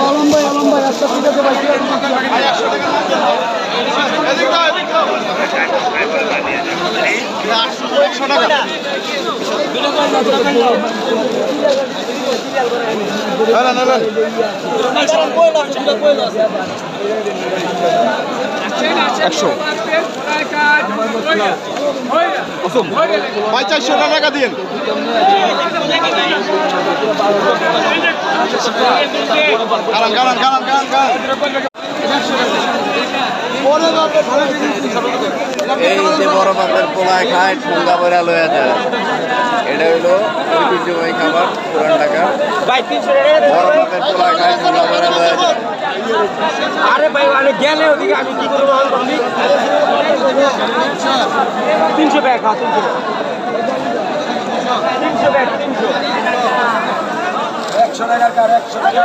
আলম ভাই আলম ভাই একশো। ভাই টাকা দিন এই যে বড় মাপের পোলায় খায়, ঠুঙ্গা বইরা লয়ে যায়। এটা হইল ঐতিহ্যবাহী খাবার, পুরান ঢাকা। বড় মাপের পোলায় খায়, ঠুঙ্গা বইরা লয়ে যায়। মানে গেলে ওদিকে আমি কি করব আমি তিনশো ব্যাগ হ্যাঁ তিনশো তিনশো ব্যাগ তিনশো। একশো টাকার কার একশো টাকা